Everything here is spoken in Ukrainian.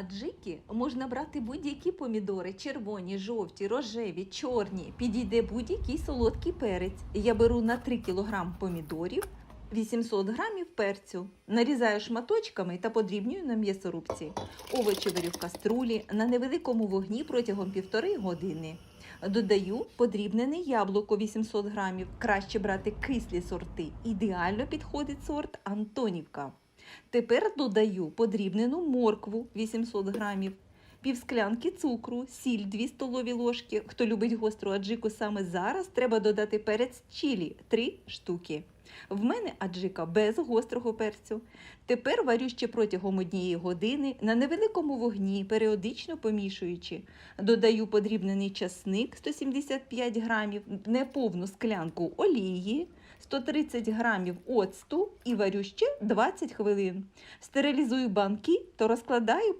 аджики можна брати будь-які помідори: червоні, жовті, рожеві, чорні. Підійде будь-який солодкий перець. Я беру на 3 кг помідорів, 800 грамів перцю. Нарізаю шматочками та подрібнюю на м'ясорубці. Овочі варю в каструлі на невеликому вогні протягом півтори години. Додаю подрібнене яблуко 800 грамів. Краще брати кислі сорти. Ідеально підходить сорт Антонівка. Тепер додаю подрібнену моркву 800 грамів, півсклянки цукру, сіль 2 столові ложки. Хто любить гостру аджику саме зараз, треба додати перець чілі 3 штуки. В мене аджика без гострого перцю. Тепер варю ще протягом однієї години на невеликому вогні, періодично помішуючи. Додаю подрібнений часник 175 грамів, неповну склянку олії, 130 грамів оцту і варю ще 20 хвилин. Стерилізую банки, то розкладаю по